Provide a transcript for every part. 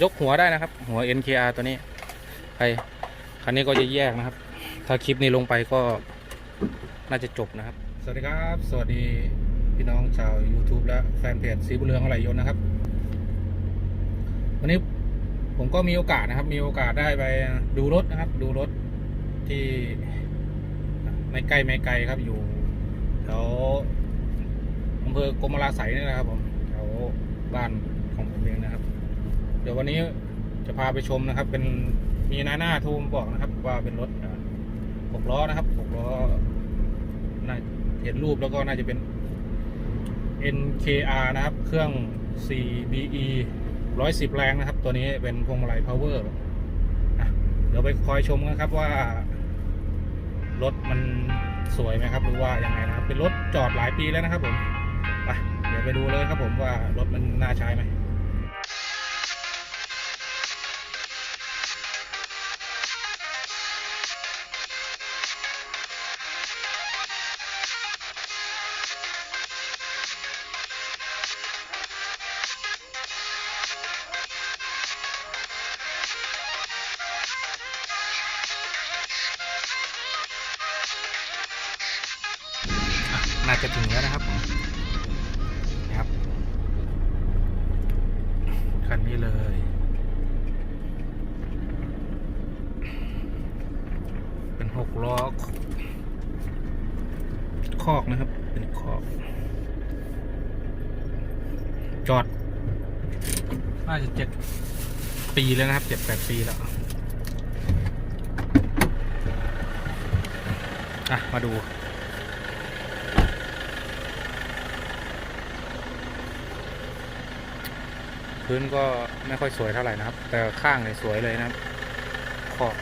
ยกหัวได้นะครับ หัว NKR ตัวนี้ใครคันนี้ก็จะแยกนะครับ ถ้าคลิปนี้ลงไปก็น่าจะจบนะครับ สวัสดีครับ สวัสดีพี่น้องชาว YouTube และแฟนเพจสีบุเรืองอะไรยนนะครับ วันนี้ผมก็มีโอกาสนะครับ มีโอกาสได้ไปดูรถนะครับ ดูรถที่ไม่ใกล้ไม่ไกลครับอยู่แถวอำเภอกรมราไสยนี่แหละครับผมแถวบ้านของผมเองนะครับ เดี๋ยววันนี้จะพาไปชมนะครับ เป็นมีน้าหน้าทรมบอกนะครับ ว่าเป็นรถหกล้อนะครับหกล้อน่าเห็นรูปแล้วก็น่าจะเป็น NKR นะครับ เครื่อง CBE 110 แรงนะครับ ตัวนี้เป็นพวงมาลัย power อะเดี๋ยวไปคอยชมกันครับว่ารถมันสวยไหมครับหรือว่ายังไงนะครับ เป็นรถจอดหลายปีแล้วนะครับผมไปเดี๋ยวไปดูเลยครับผมว่ารถมันน่าใช้ไหม จะถึงแล้วนะครับผมนะครับคันนี้เลยเป็นหกล้อคอกนะครับ เป็นคอก จอดน่าจะเจ็ดปีแล้วนะครับเจ็ดแปดปีแล้วอะ มาดู พื้นก็ไม่ค่อยสวยเท่าไหร่นะครับ แต่ข้างเนี่ยสวยเลยนะครับขอบ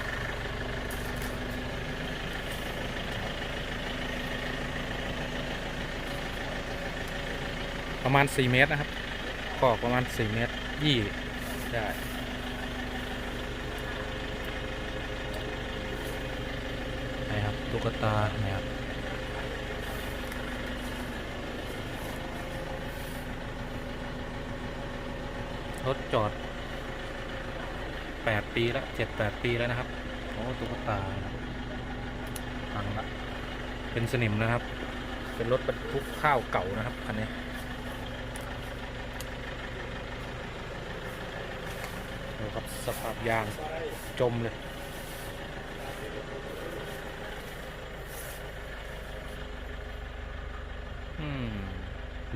ประมาณ 4 เมตรนะครับขอบประมาณ 4 เมตรยี่ได้นะครับตุ๊กตานะครับ รถจอด8ปีแล้ว7 8ปีแล้วนะครับโอ้ตุ๊กตานะครับพังละเป็นสนิมนะครับ เป็นรถบรรทุกข้าวเก่านะครับคันนี้ดูครับสภาพยางจมเลยอืม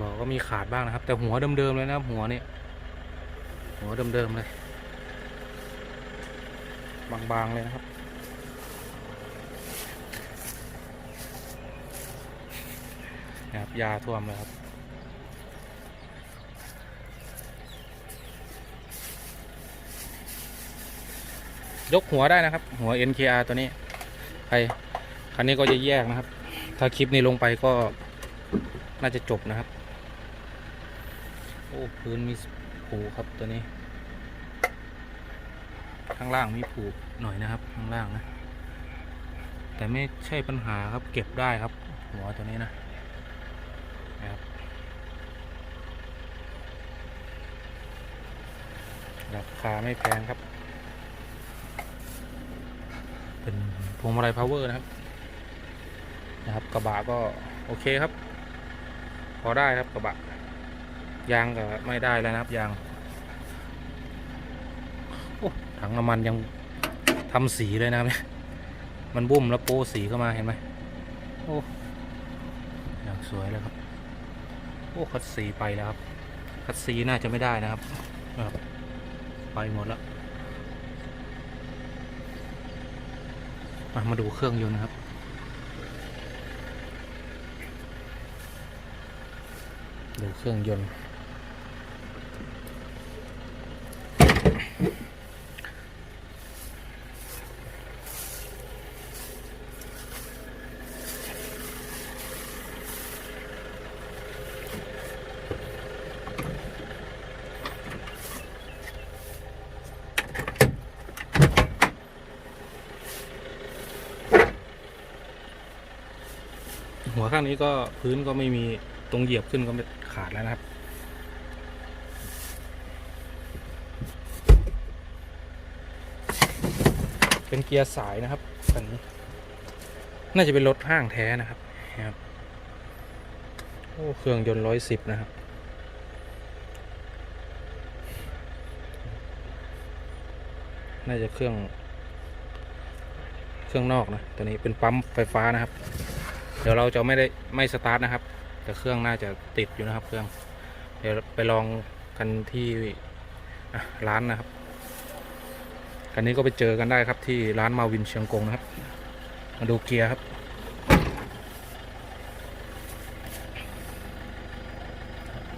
บอกก็มีขาดบ้างนะครับ แต่หัวเดิมๆเลยนะหัวนี่ หัวเดิมๆเลย บางๆ เลยนะครับ นะครับ ยาท่วมเลยครับยกหัวได้นะครับ หัว NKR ตัวนี้ใครคันนี้ก็จะแยกนะครับ ถ้าคลิปนี้ลงไปก็น่าจะจบนะครับ โอ้ พื้นมี ผูครับตัวนี้ ข้างล่างมีผูกหน่อยนะครับ ข้างล่างนะ แต่ไม่ใช่ปัญหาครับเก็บได้ครับ หัวตัวนี้นะนะครับราคาไม่แพงครับ เป็นพวงมาลัยพาวเวอร์นะครับนะครับกระบะก็โอเคครับ พอได้ครับกระบะ ยางก็ไม่ได้แล้วนะครับยางโอ้ถังน้ำมันยังทำสีเลยนะครับเนี่ยมันบุ้มแล้วโป้สีเข้ามาเห็นไหมโอ้อย่างสวยเลยครับโอ้คัดสีไปแล้วครับคัดสีน่าจะไม่ได้นะครับนะครับไปหมดแล้วมามาดูเครื่องยนต์นะครับ ดูเครื่องยนต์ หัวข้างนี้ก็พื้นก็ไม่มีตรงเหยียบขึ้นก็ไม่ขาดแล้วนะครับ เป็นเกียร์สายนะครับคันนี้ น่าจะเป็นรถห้างแท้นะครับครับโอ้เครื่องยนต์ร้อยสิบนะครับ น่าจะเครื่อง เครื่องนอกนะ ตัวนี้เป็นปั๊มไฟฟ้านะครับ เดี๋ยวเราจะไม่ได้ไม่สตาร์ทนะครับ แต่เครื่องน่าจะติดอยู่นะครับ เครื่อง เดี๋ยวไปลองกันที่ร้านนะครับคันนี้ก็ไปเจอกันได้ครับที่ร้านมาวินเชียงกงนะครับ มาดูเกียร์ครับ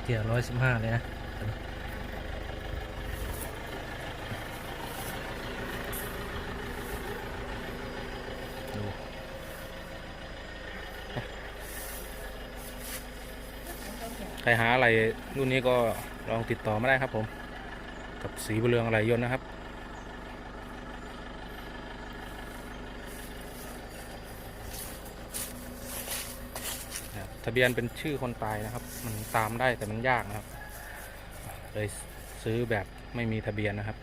เกียร์ร้อยสิบห้าเลยนะ ครหาอะไรรุ่นนี้ก็ลองติดต่อมาได้ครับผม กับสีบุเรืองอะไรยนต์นะครับนะครับ ทะเบียนเป็นชื่อคนตายนะครับ มันตามได้แต่มันยากนะครับ เลยซื้อแบบไม่มีทะเบียนนะครับ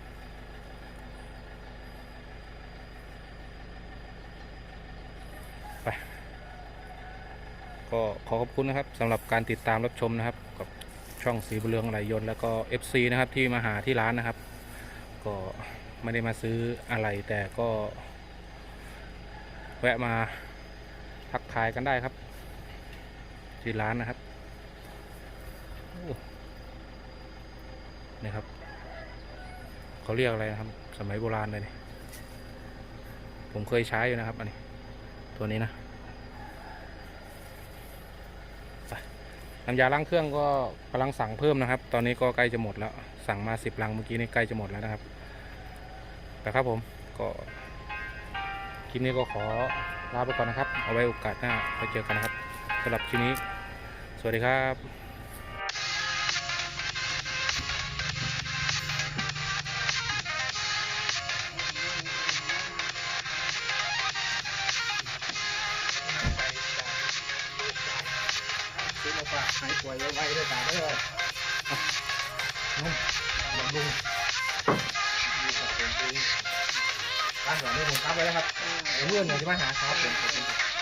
ก็ขอขอบคุณนะครับสำหรับการติดตามรับชมนะครับ กับช่องสีบุเรืองไหลยนต์แล้วก็ FC นะครับที่มาหาที่ร้านนะครับ ก็ไม่ได้มาซื้ออะไรแต่ก็แวะมาทักทายกันได้ครับ ที่ร้านนะครับนี่ครับเขาเรียกอะไรนะครับ สมัยโบราณเลยนี่ผมเคยใช้อยู่นะครับ อันนี้ ตัวนี้นะไป น้ำยาล้างเครื่องก็กำลังสั่งเพิ่มนะครับ ตอนนี้ก็ใกล้จะหมดแล้ว สั่งมาสิบลังเมื่อกี้นี้ใกล้จะหมดแล้วนะครับ แต่ครับผมก็คลิปนี้ก็ขอลาไปก่อนนะครับ เอาไว้โอกาสหน้าไปเจอกันนะครับสำหรับคลิปนี้ สวัสดีครับ ซื้อมาฝากหายป่วยไวๆด้วยตาด้วยบำรุงร้านหัวนี่ผมครับไว้แล้วครับเดี๋ยวเพื่อนหน่อยจะมาหาครับผม